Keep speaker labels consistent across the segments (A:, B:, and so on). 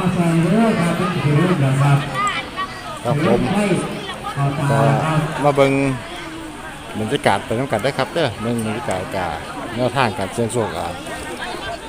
A: มาใส่เด้อครับเป็นถือเรื่องนะครับ
B: ครับผม
A: ให้เอาตา
B: ก็
A: ครับ
B: มาเบิ่งบรรยากาศไปน้ำกันได้ครับเด้อเบิ่งบรรยากาศกาแนวทางการเสี่ยงโชคอะ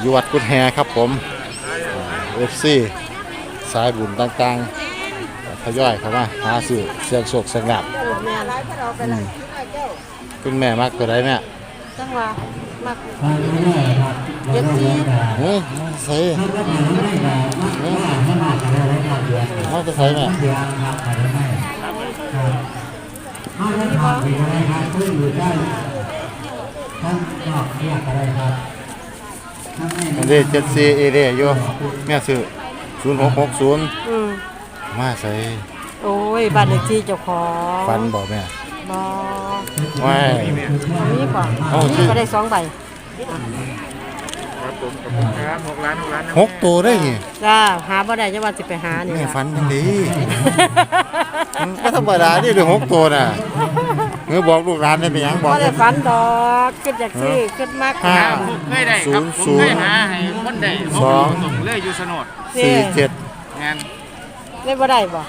B: อยู่วัดกุดแฮครับผมเอฟซีสายบุญต่างๆทยอยเข้ามาหาซื้อเสี่ยงโชคสงับอืมคุณแม่มักตัวใดแม่
C: จังหวะ มัก
A: ทางนี้ครับเราต้องเลี้ยงแบบ
B: เฮ้ยมาใส่
A: ถ้าก็มาไม่แบบมากมากมากอะไรไว้ครับเดือน
B: มาจะใส่แม่
A: เดือนครับอะไรไม่ครับถ้าไม่ผ่านไปอะไรครับก็อยู่ได้ท่านนอกเรียกอะไรครับท่านไม่
B: อันนี้เจ็ดสี่เอเรียอยู่แม่ซื้อศูนย์หกหกศูนย์
C: อืม
B: มาใส่
C: โอ้ยบ้านเลขที่เจ้าของ
B: ฟันบอกแม่
C: บ่
B: ว้าย
C: มีบ่
B: เอา
C: มี
B: สิ
C: ก็ได้สองใบ
D: ครับผมขอบคุณครับหกล้านหกล้านนะ
B: หกตัวได้ไง
C: จ้าหาบ่ได้จะว่าสิไปหานี่
B: แม่
C: ล่ะ
B: ฟันยังดีมันก็ธรรมดาที่เดือหกตัวน่ะเมื่อบอกลูกร้านได้เป็นหยังบอก
C: บ่ได้ฝันดอกคิดจากซื้อคิดมาก
B: ห้า
D: ผมเคยได้ครับผม
B: ศู
D: เคน
B: ย์
D: ยหาให้คนได้
B: สอง
D: ส่งเลยอยู่สนด
B: สี่เจ็ด
D: งาน
C: ได้บ่ได้บ่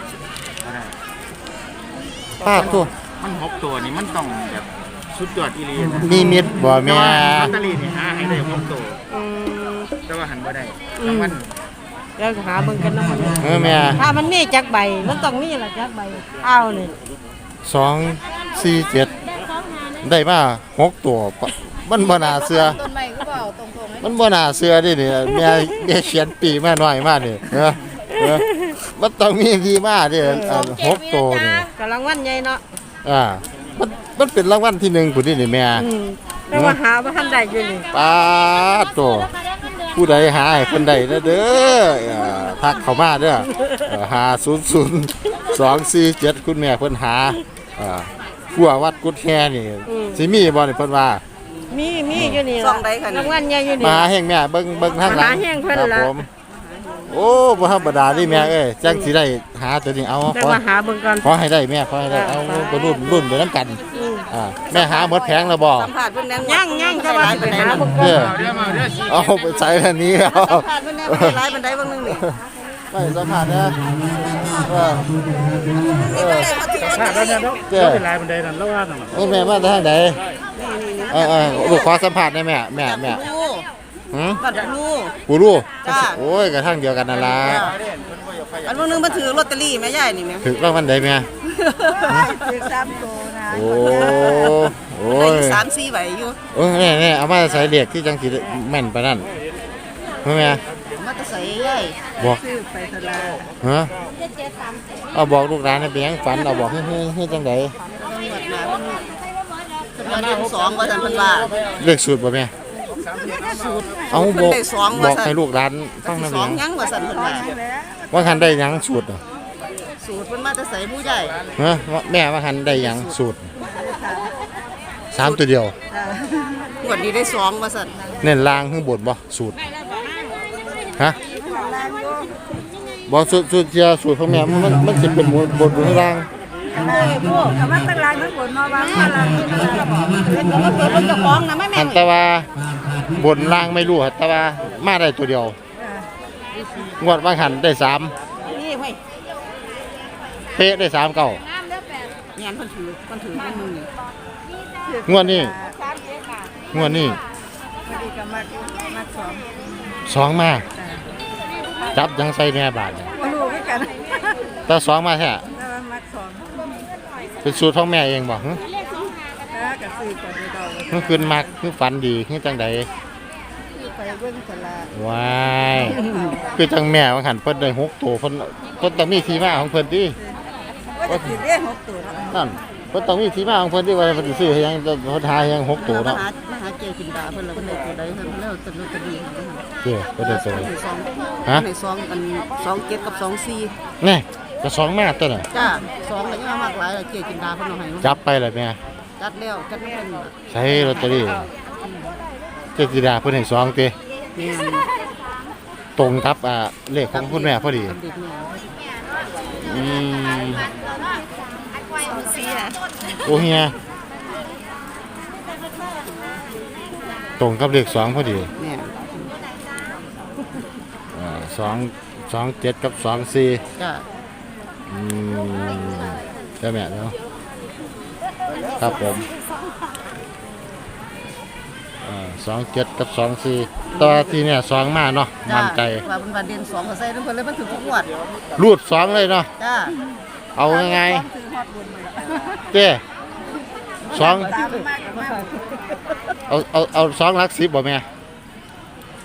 D: ก็ได้
B: ป้าตัว
D: มันหกตัวนี่มันต้องแบบสุดยอดอีหลีนะ
B: มีมิดบ่
D: แต่
B: แม่
D: ว่าลอตเตอรี่นี่หาให้ได้หกตัว
C: อืม
D: แต่ว่าหันบ่ได้
C: อืม
D: รางวัล
C: เดี๋ยวหาเบิ่งกันเนาะ
B: เออแม่
C: ถ้ามันมีจักใบ มันต้องมีล่ะจักใบเอานี่
B: สองสี่เจ็ดได้มาหกตัวปะมันบ่น่าเสือมันบ่น่าเสือดิเนี่ยแม่แม่เขียนปีมาหน่อยมานี่เออเออมันต้องมีที่มาดิอันหกตัวนี่
C: กำลังวันใหญ่เนาะ
B: อ่ามันมันเป็นรางวัลที่หนึ่งผู้นี่นี่แม่
C: อืมแต่ว่าหาบ่ทันได้อยู่นี่
B: ป้าดตัวผู้ใดหาให้คนใดเด้อเด้ออ่าทักเข้ามาเด้อหาศูนย์ศูนย์สองสี่เจ็ดคุณแม่เพิ่นหาอ่าผัววัดกุดแค่นี่สิมีบ่นี่เพิ่นว่า
C: มีมีอยู่นี่ล่ะรางวัลใหญ่อยู่นี่
B: มาแห่งแม่เบิ่งเบิ่งทางหลัง
C: มาหาแห่งเพิ่น
B: ครับ
C: ล่ะ
B: ผม โอ้บ่ธรรมดานี่แม่เอ้ยจังสิได้หาตัวนี้เอา
C: แต่
B: ขอ
C: ว่าหาเบิ่งก่อน
B: ขอให้ได้แม่ขอให้ได้เอาไปรุ่นรุ่นไปนํกัน
C: อืม
B: อ่าแม่หาหมดแผงแล้วบ่
E: สัมผัสเพิ่นแน่
C: ย่างย่างจะว่าสิไปหาเบิ่งก่
B: เด้
C: อ
B: อน
D: เอาเรื่องมาเอาเรื่องสี่
B: เอาไปใส่อันนี้เอา
E: สัมผัสเพิ่นแน่เพิ่นหลายบันไดเบางนึงนี่
B: ไม่สัมผัสนะเออ
E: นี่บันไดเขาถือว่า
D: แล้วเนี่ย
B: เจ้า
D: เป็นลายบันไดนั่นแล้วว่านั่น
B: โอ้แม่มาทางไหนเออเออลูกขอสัมผัสได้แม่แม่แม่
E: ลู
B: หืม
E: บัดลู
B: กูรู้
E: จ้า
B: โอ้ยกระทั่งเดียวกันนั่นล่ะ
E: อันบางนึงมันถือลอตเตอรี่แม่ยายนี่แม่
B: ถึกรางวัลใดแม่
E: ถือสามโตนะ
B: โอ้โอ้
E: ได้
B: ย
E: อยู่สามสี่ใบอยู่
B: โอ้ยแม่แม่เอามาใส่เรียกที่จังสิแม่นไปนั่นเฮ้ยแม่
E: มาแตะใส่ยาย
B: บอก
E: ซื้อไปทลา
B: ฮะเอาบอกลูกร้านให้ไปยังฝันเอาบอกให้ให้ให้จังได
E: ตำรวจมาเพิ่นเพิ่นมาเรียนสองว่าซั่นเพิ่นว่า
B: เลขสูตรบ่แม่ เอาบอก
E: เพิ่นได้สอง
B: บ
E: ว่า
B: อก
E: ซั่น
B: ให้ลูกร้านฟัง
E: ได้
B: นะ
E: ส
B: เพี
E: อยง
B: ง
E: ยังว่าซั่นเพิ่นว่า
B: ว่าคันได้หยังสูตรเหรอ
E: สูตรเพิ่นมาแตะใส่ผู้ใหญ่
B: ฮะว่าแม่ว่าคันได้หยังสูตรสามตัวเดียว
E: งวดนี้ได้สองว่าซั่น
B: เน้นล่างข้างบนบ่สูตรฮะบ่สูตรสูตรเชียร์สูตรของแม่มันมันมันสิเป็นบนบนบนข้างล่าง
E: พวกคำว่าตารางทั้งหมดมาว่ามาลางเพิ่นก็เปิดเพิ่นเจ้าของนะแม่แม่
B: หันแต่ว่า บนล่างไม่รู้แต่ว่ามาได้ตัวเดียว งวดว่างหันได้สาม
E: นี่เว้ย
B: เป๊ะได้สามเก้า
E: แม่นเพิ่นถือเพิ่นถือในมือนี่
B: งวดนี้งวดนี้สองมาจับยังใส่แม่บาทเนี่ย
E: รู้คือกัน
B: แต่สองมาแท้
E: แต่ว่ามักสอง
B: เป็นสูตรของแม่เองบอก
E: เออ ก็ซื้อก่อนเดา
B: คือคืนมักคือฝันดีคือจังใด
E: ไปเบิ่งตลาด
B: ว้ายคือจังแม่ว่าหันเพิ่นได้หกตัวเพิ่นเพิ่นต้องมีที่มาของเพิ่นดิ
E: ว่าจะสิเรียกหกตัวเนาะ
B: นั่นเพิ่นต้องมีที่มาของเพิ่นดิว่าเพิ่นสิซื้อให้หยังเพิ่นหาให้หยังหกตัว
E: มา
B: เนาะ
E: หามาหาเจกินดาเพิ่นแล้วเพิ่นได้ตัวใดเพิ่นแล้วตัวตัวดี
B: เจ้เพิ่นได้ตัว
E: ใน
B: นี้
E: สอง
B: ฮะ
E: ในสองอันสองเจ็ดกับสองสี่
B: แน่ก็สองมาตัวน่ะ
E: จ้าสองก็ยังมากหลายเจกินดาเพิ่นเอาให้
B: จับไปเลยแม่
E: จัดแล้วจัดไม่เพิ่น
B: ใช้ลอตเตอรี่เจ้าจิดาเพิ่นให้สองติ
E: แม่น
B: ตรงครับอ่าเลขของคุณแม่พอดี
E: เด็กแม่
B: อืมโอ้เฮียตรงกับเลขสองพอดี
E: แม่
B: อ่าสองสองเจ็ดกับสองสี่
E: จ้ะ
B: อืมเจ้าแม่เนาะ ครับผมสองเจ็ดกับสองสี่ต่อที่เนี่ยสองมาเนาะมั่นใจ
E: ว่าเป็นวันเดือนสองก็ใส่ทุกคนเลยมันถึงทุกงวด
B: รูดสองเลยเนาะ
E: จ้า
B: เอาไง
E: ถือฮอดบุญมาแล้ว
B: เจ้สอง
E: ตามมากมาก
B: เอาเอาเอาสองหลักสิบบ่แม่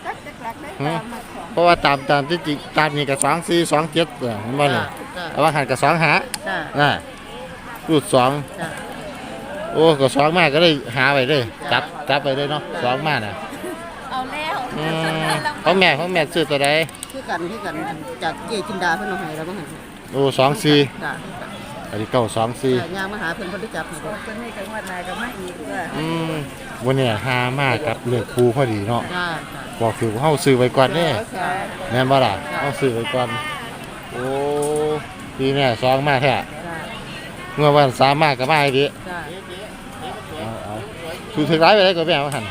E: จักจักหลักได้
B: หือ
E: ตามมาของ
B: เพราะว่าตามตามที่จริงตามนี่กับสองสี่สองเจ็ดเห็นบ่เนี่ย
E: จ้า
B: เอาว่าหันกับสองหา
E: จ้า
B: น่ะรูดสอง
E: จ้า
B: โอ้ก็สองมาก็ได้หาไปเลยจับจับไปเลยเนาะสองมาน่ะ
E: เอาแล้ว
B: อืมของแม่ของแม่ซื้อตัวใด
E: คือกันคือกันจากเจจินดาเพิ่นเอาให้แล้วบ่หั่น
B: โอ้สองสี่
E: จ้า
B: อันนี้เก้าสองสี่
E: ย่างมาหาเพิ่นเพิ่นได้จับให้เพิ่นนี่จังหวัดนายก็มาอีกจ้า
B: อืมวันนี้หามากกับเลือกปูพอดีเนาะ
E: จ้า
B: บอกคือเฮาซื้อไว้ก่อนเด้
E: จ้า
B: แม่นบ่ล่ะเฮาซื้อไว้ก่อนโอ้ปีแม่สองมาแท้
E: จ้า
B: เมื่อวันสามมาก็มาอีกดิ
E: จ้า
B: เอาเอา คือถึงร้ายไปได้ก็แม่ว่าหั่น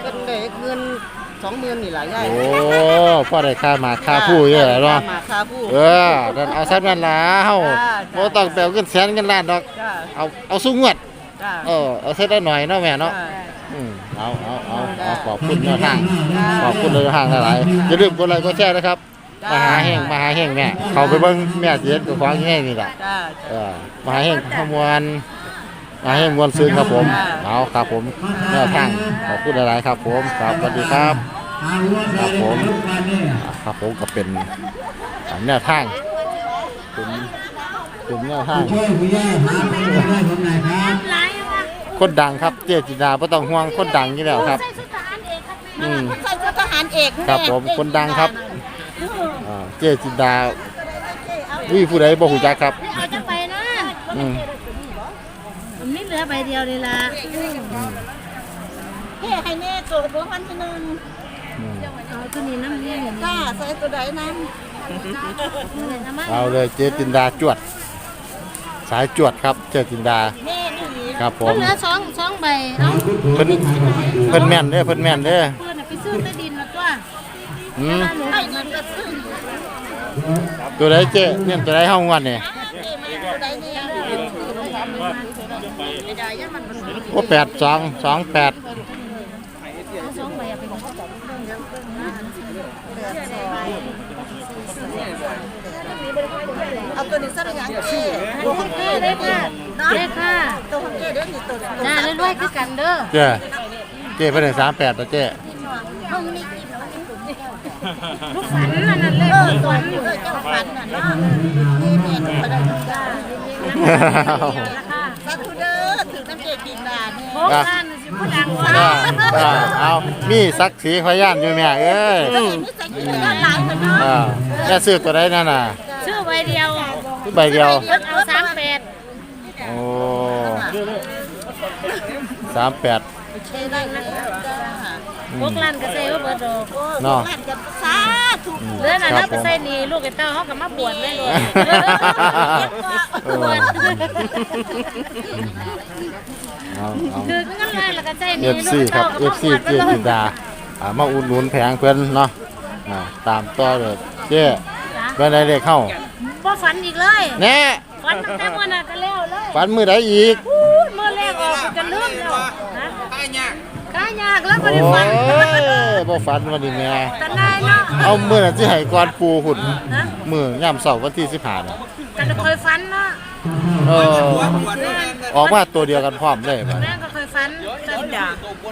E: เพิ่นได้เงิน20,000นี่ล่ะยาย
B: โอ้พ่อได้ค่าหมากค่าผู้เยอะเนาะ
E: มาค่าผู้
B: เออนั่นเอาซัดนั่นล่ะเฮา
E: จ้า
B: บ่ต้องแปลเงินแสนเงินล้านดอก
E: จ้า
B: เอาเอาสู้งวด
E: จ้า
B: เออเอาเซ็ตได้หน่อยเนาะแม่เนาะ
E: จ้า
B: อืมเอาเอาเอาเอาขอบคุณแนวทางขอบคุณแนวทางหลายๆอย่าลืมกดไลค์กดแชร์นะครับ
E: จ้าม
B: หาแห้งมหาแห้งแม่เขาไปเบิ่งแม่เสียกับของแห้งนี่แหละ
E: จ้า
B: เออมหาแห้งขมวน มหาแห้งมวลซื้อครับผมเอาครับผมแนวทางขอบคุณหลายๆครับ ผมครับสวัสดีครับ
A: เอาหัวใจเลยลูกกันเนี่ย
B: อ่าครับผมก็เป็นแนวทางเป็นเป็นแนวทาง
A: ช่ท่าคนมาช่วยผมหน่อยค
B: นดังครับเจจินดาไม่ต้องห่วงคนดังอยู่แล้วครับอืม
E: ทหารเอก
B: ครับผมคนดังครับเจจินดาวิผู้ใดบ่ฮู้จักครับ
F: เอาจะไปนะ
B: อืม
F: ใบเดียวเลยล่ะ
E: เฮ้ให้แน่ตัวตัวพันที่หนึ่ง
B: อืม
F: เอาตัวนี้น้ำเลี้ยงอย่างนี้
E: จ้าใส่ตัวใดนั้น
F: เลยนะมั้ง
B: เอาเลยเจจินดาจวด สายจวดครับเจจินดา
E: แม่นี่หลี
B: ครับผ
F: มัน
B: ม
F: เหลือสองสองใบเอ้า
B: เพิ่นเพิ่นแม่นเด้อเพิ่นแม่นเด้อ
F: เพื่อนน่ะไปซื้อใต้ดินมาตัว
B: อืม
E: ไอ้นั่นก็ซื้อ
B: ตัวใดเจเนี่ยตัวใดเฮางวดนี่
E: เอ้มันตัวใดเนี่ยไม่ได้ยังมัน
B: โอ้แปดสองสองแปด
F: เอาสองใบเอาไปเลย
E: เอาตัวนี้ซะหรือยังเจ้
F: ตัวของเก้ได้ค่ะได้ค่ะ
E: ตัวของเจ้เด้อนี่ตัว
F: จ้าเรื่อยๆคือกันเด้อ
B: เจ้เจ้เพิ่นสามแปดตัวเจ้
F: ห้องนี้ลูกฝันนั่นนั่นเลย
E: เออ
F: ลูก
E: ตัว
F: นี้
E: เลยเจ้าฟันน่ะเนาะนี่แม่นบ่ได้จ้าสาธุเด้ อถึงน้ำเจกินดาเนี่ย
F: โครงการน่ะสิบ่ดัง
B: อ่า
F: ว่า
B: อ่าเอามีสักสีพยานอยู่แม่เอ้ย
E: นี่ใส่กินได้หลายคนเนาะ
B: อ่าแม่ซื้อตัวใดนั่นน่ะ
F: ซื้อใบเดียว
B: ใบเดียว
F: เพิ่นเอาสามแปด
B: โอ้สามแปด
E: เท่ได้นะจ้า
F: พวกร้านก็ใส่ว่าเบิดดอก
B: เนาะ
E: บ้านกับสาธุ
F: เหลือน่ะ
B: ครั
F: นั
B: บบผม
F: ไปใส่นี่ลูกไอ้เต้าเขาก็มาบวชเลยลูก
B: เออบ
F: วช
B: เอาเอา
F: คือเงินเลยแล้วก็ใส่
B: เอ
F: นี่
B: ฟ
F: ลูก
B: ซี
F: ไอ้
B: ครับ
F: เต้า
B: เอ
F: ก็
B: ฟ
F: มา
B: ซี
F: บวช
B: เจจินดาอ่ามาอุดหนุนแผงเพิ่นเนาะอ่าตามต่อเลยเจ้เพิ่นได้เลขเข้า
F: บ่ฝันอีกเลย
B: แน่
F: ฝันตั้งแต่มื้อนั้นก็แล้วเลย
B: ฝันมือใดอีก
F: พูดมื้อแรกออกไปก็ลืมแล้วนะกายยากกายยากแล้ว บ่ได้ฝัน
B: โอ้ยบ่ฝันวันนี้แม่
F: แต่นายเนาะ
B: เอามื้อนั้นสิให้ก่อนปูหุ่น
F: นะ
B: มื้อย่ำเสาร์วันที่15น่ะ
F: ก็เคยฝันเนาะ
B: เออออกมาตัวเดียวกันพร้อมเลยบัด
F: แม่ก็เคยฝันจ้า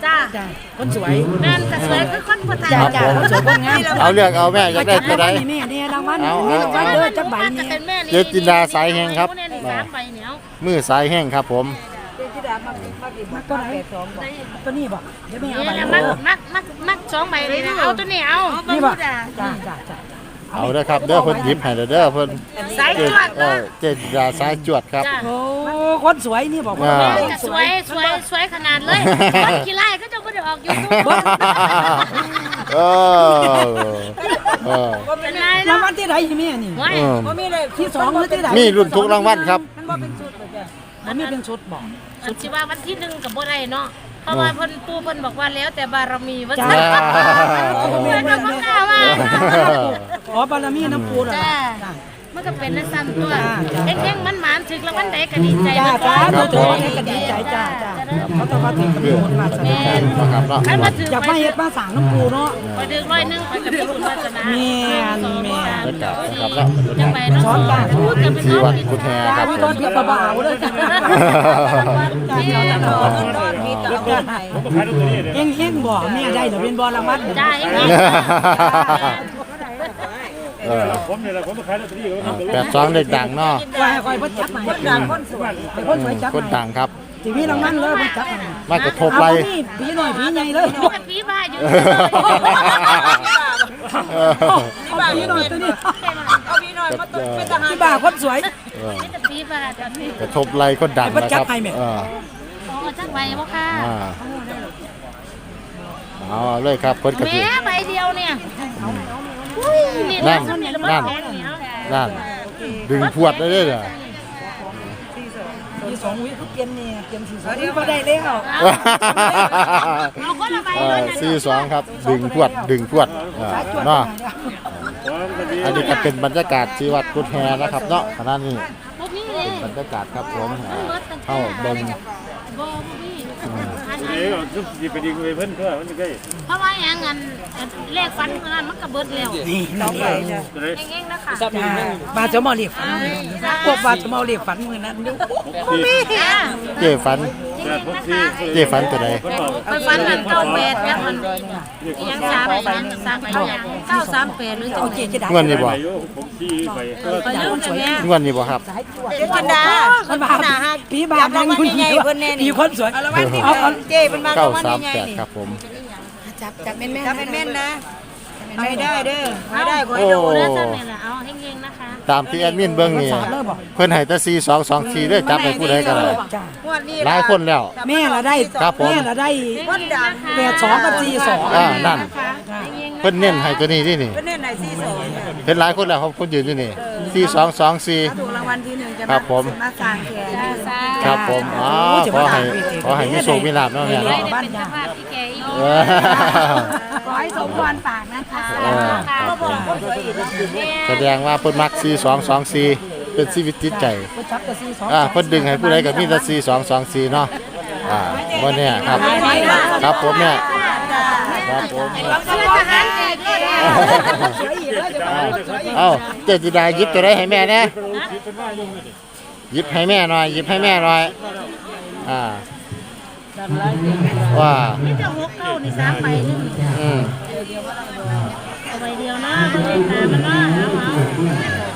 F: จ้าจ้าคนสวยแม่นก็สวยคือคนผู้ไทย
B: ครับผมเอาเลือกเอาแม่อยากได้ตัวใด
G: แม่เนี่ยรางวัล
B: เอา
G: มี
B: เอา
G: รางวัล
B: เอา
G: เด้อจักใบ
F: จะ
G: นี่
F: เป็นแม่นี่
B: เจจินดาสายแห่งครับ
F: เนี่ยนี่สามใบเหนียว
B: มือสายแห้งครับผม
G: มักตัวไหนตัวนี้บ่เดี๋ยวแม่เอา
F: นี่
G: ใบ
F: แหละมักมักมักมักสองใบเลยนะเอาตัวนี้เอา
G: นี่บ่จ้าจ้าจ้า
B: เอาเด้อครับเด้อเพิ่นหยิบให้เด้อเด้อเพิ่น
F: สาย
B: จ
F: วด
B: เออเจนดาสายจวดครับ
G: โอ้คนสวยนี่บอกว่า
B: อ่า
F: แม่จะสวยสวยสวยขนาดเลยคนขี้ไล่ก็จะไม่ได้ออกยูทูบ
B: เออเป็
F: นไร
G: รางวัลที่ไหนม่นี่
F: ไว้
B: เออ
G: บ่มีเลยที่สองหรือที่ไหน
B: มีรุ่นทุกรางวัลครับ
G: มันบ่เป็น ชุดเลยจ้ะมันมีเป็นชุดบ่
F: อันสิว่าวันที่หนึ่งกับบ่ได้เนาะเพราะว่าเพิ่นปู่เพิ่นบอกว่าแล้วแต่บารมีว่า
B: จ้า
F: ซั่นเพิ่นก็บ่กล้าว่า
G: อ๋อบารมีน้ำปูน่ะ
F: จ้า
G: จ้า
F: มันก็เป็นนั่นซ้ำตัว
G: จ้าจ้า
F: เด้งๆมันหมานถึกแล้วมันได้ก็ดีใจ
G: จ้า
F: นะ
G: จ้า
B: ครั
G: เรา
B: บ
G: ถือ
B: ผม
G: ว่าให้กระดีใจจ้าจ้า เขาต้องมาถึงกระดีคนมาส
F: แม่
G: นานะ
B: ครับเนาะ
F: คันมาถือ
G: อยากมาเฮ็ดมาสั่งน้ำปูเนาะ
F: ไปดึกร้อยหนึงไปกับพี่บุญวาสนา
G: แม่นแม่น
B: บรรยากาศนะครับเนาะ
F: จังไปเนาะ
G: ช้อนกัน
F: พูดกันเป็น
B: ที่
F: น้อ
B: วั
F: ง
B: ดกุฎแฮครับ
G: อุ้ยตอนเพียบเบาๆเลยจ้าเฮงเฮงบ่แม่ได้เดี๋ยวเป็นบ่รางวัล
F: จ้าเอง
B: เออ
D: ผมเนี่ยแหละผมมาขายลอตเตอรี่กับ
B: แปดสองเด็กดังเนาะ
G: คอยคอยพ่จับใหม่คนดังคนสวยคนสวยจับ
B: คนดังครับ
G: ทีวีรางวัลเลยพ่จับ
B: มากระทบไป
G: พี่พี่หน่อยพี่ใหญ่เลย
F: กับพี่บ้าอยู่
G: พี่หน่อยตัวนี้
E: เอาพี่หน่อยมาตุ้เป็นทหาร
G: พี่บ่าคนสวย
B: เออ
F: กับพี่บ้าตอนนี้
B: กระทบไหลคนดังนะครับเออ
F: โอ้จักใบบ่ค่ะ
B: อ่าเอาเลยครับคนกระ
F: แม่
B: ติ
F: ใบเดียวเนี่ยอุ้ย นี่
B: นั่น
F: เท่านี้แล้ว
B: นั่น
F: แพงเหนียว
B: นั่นดึงพวดได้เลยเหรอ
G: มีสองวิเขาเตรียมเนี่ยเตรียมสี่สองวิมาได้แล้ว
F: เอาคนละใบ
B: เอ
F: เล
B: อยสี่สองครับ ดึงพวดดึงพวดเออเนาะอันนี้ก็เป็นบรรยากาศที่วัดกุฎแฮนะครับเนาะขณะนี้
F: พวกนี้เล
B: เป็
F: ย
B: นบรรยากาศครับผมอ่าเข้าเบิ่ง
F: บ่พี่อัน
D: เดี๋
F: นี้
D: ยวทุกทีไปดีไปเพิ่นเพื่อมันจะใกล้
F: เพราะว่าอย่างเงินเลขฟันนั้นมันก็เบิดแล้ว
G: นี่น้องไปจ้ะ
D: จะได้
F: เองๆนะคะ
G: บาจะมาเรียกฝันพวกบาจะมาเรียกฝันมือนั้นเดี๋ยว
F: จ้า
B: เจ้ฝัน เจ้ฝันตัวใด
D: คนบอก
F: ไปฟันนั่นเก้าแปดแล้วมันยังสามไปยังสามไปยังเก้าสามแปดหรือจั
G: โอง
F: ไห
G: เคนจะได้
B: เงินนี่บ่
D: อายุผมชี้ไป
F: ไปลืมแต่แม่
B: เงินนี่บ่ครับ
E: จินดา
G: มันบาพี่บาทยังคุณพี่คนสวยเอาเอา
E: เจ้เป็นมา
B: เก้า
E: วัน
B: สาม
E: ใหญ่
B: แปด
E: ๆนี่
B: ครับผม
G: จับจับแม่นแม่
E: จับเป็นแม่นนะ ไม่ได้เด้อไม่ได้ขอ
B: โอ้
E: ให้โดน
F: เนื้อซ้ำเนี่ยแหละเอาเฮงๆนะคะ
B: ตามที่แอดมินเบิ่งนี่เพิ่นให้แต่สี่สองสองสี่เด้อจับไปผู้ใดก็ได้
G: จ้า
E: งวดนี้
B: หลายคนแล้ว
G: แม่ละได้
B: ครับผม
G: แม่ละได้
E: คนดัง
G: แปดสองกับสี่สอง
B: อ่านั่น
F: นะคะเฮงๆ
B: เพิ่นเน้นให้ตัวนี้นี่นี่
E: เป็นเน่นไหนสี่สองเนี่ย
B: เห็นหลายคนแล้วเขาคนยืนอยู่นี่สี่สองสองสี่
E: ถ้าถูกรางวัลที่หนึ่งจะ
B: ครับผม
E: มาสร้างแขน
B: ครับผมอ๋อขอให้ขอให้มีโชคมีลาภเนาะแม่
F: ได้
B: เนาะ
F: เป็นเจ้าภาพที่แกอีก
B: เออ
E: ขอ ให้สมพรปากนะคะ
B: เออ
E: ก็บอกคนสวยอีกนะ
B: แสดงว่าเพิ่นมักสี่สองสองสี่เป็นชีวิตจิตใจ
G: ก็จับแต่สี่สอง
B: อ่าเพิ่นดึงให้ผู้ใดก็มีแต่สี่สองสองสี่เนาะอ่าวันเนี้ยครับครับผมเนี่ยครับผม
F: ทหารแกก็ได้
B: เอ้าเจจิดาหยิบตัวใดให้แม่เนี่ยหยิบให้แม่หน่อยหยิบให้แม่หน่อยอ่า ว่า
F: นี่จะหกเก้านี่สามใบหนึง
B: อืม
F: เอาใบเดียวนะมันเลขนามันเนาะเอาเอา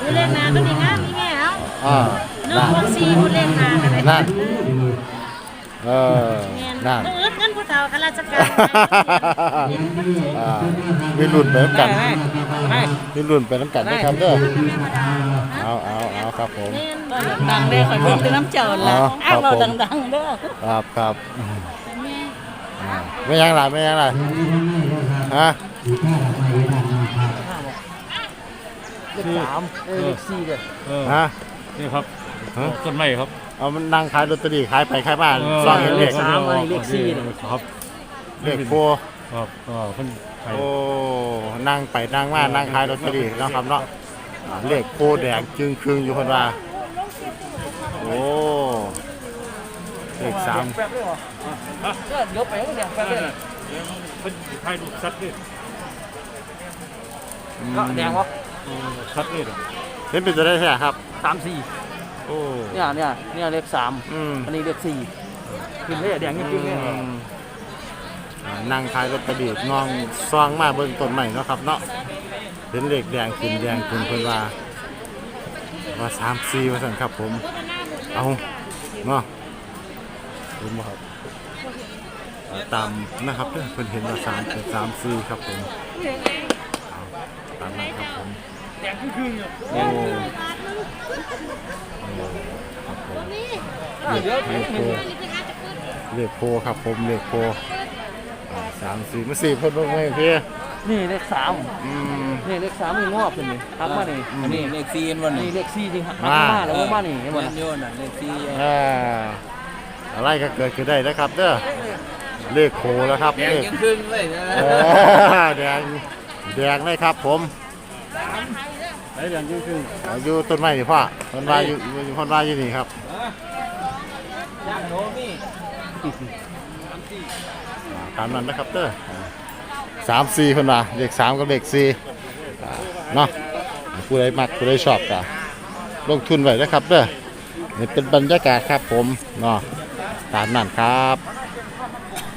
F: ดูเลขนาก็ดีงามนี่แง่เอา
B: อ่า
F: หนึ่ง
B: นั่น
F: หกสี่คนเลขนากันเลย
B: นั่นเออ
F: แม่น
B: นั่น
F: ต้องอึดเงินผู้เฒ่าข้าราชการ
B: อ่ามีรุ่นไปน้ำกันมีรุ่นไปน้ำกันนะครับเด้อเอาเอาเอา ครับผม
C: ดังเด้อข่อยเบิ่งแต่น้ำเจ้า
B: อ๋
C: ล่ะ
B: อค
C: อ้า
B: รั
C: ว
B: บ
C: เรา
B: ผม
C: ดังๆเด้อ
B: ครับครับอ่าไม่ยังล่ะไม่ยังล่ะฮะ
D: สามเออสี่เด้อ
B: ฮะ
D: นี่ครับ
B: ฮะ
D: ต้นไม้ครับ
B: เอามันนั่งขายลอตเตอรี่ขายไปขายมาซองเห็นเลข
D: สามอันนี้เลขสี่ครับ
B: เลขโพ
D: ครับก็เพิ่นขาย
B: โอ้นั่งไปนั่งมานั่งขายลอตเตอรี่เนาะครับเนาะอ่า เลขโพแดงจึงครึงอยู่คนว่าโอ้เลขสาม
D: ยกไปก็เนี่ยเพิ่นขายลูกสัตว์นี่ก็แดงวะสัตว์นี่
B: เห็นเป็นจะได้แท้ครับ
H: สามสี่
B: โอ้
H: เนี่ยเนี่ยเนี่ยเลขสาม
B: อืม
H: อันนี้เลขสี่ขึ้นเลยแดงจริงๆเนี่ย
B: อ่านั่งขายลอตเตอรี่งองซองมาเบิ่งต้นใหม่เนาะครับเนาะ เห็นเหลขแดงขึ้นแดงขึ้นเพิ่นว่าว่าสามสี่ว่าสั่นครับผม เอาเนาะเห็นบ่ครับตามนะครับเด้อเพิ่อนเห็นว่าสามเป็นสามสี่ครับผมเอาตามนั้นครับผมแดงครึ่งโอ้โอ้ครับผมเลขโพเลขโพครับผมเลขโพสามสี่มาสี่เพิ่นลงไว้พี่
H: นี่เลขสาม
B: อืม
H: นี่เลขสามนี่งอกขึ้นนี่ทักมานี่
B: อืม
H: อันนี้เลขสี่วัน
B: นี่
H: นี่เลขสี่จริงหัก
B: อ่า
H: มาแล้วมานี่เห็นบ่
I: โยนอะเลขสี่
B: อ่าอะไรก็เกิดขึ้นได้นะครับเด้อเลขโคแล้วครับ
H: แดง
B: เลข
H: ยังครึ่งเลย
B: เออแดงแดงเลยครับ ผม
D: ไอ้แดงยังครึ่ง
B: อายุต้นไม้นี่พ่อคนว่าอยู่คนว่าอยู่นี่ครับ
H: ย่างโนมี่
B: ตามนั้นนะครับเด้อ สามสี่คนว่าเลขสามกับเลขสี่เนาะผู้ใดมักผู้ใดชอบก็ลงทุนไว้นะครับเด้อนี่เป็นบรรยากาศครับผมเนาะตามนั้นครับ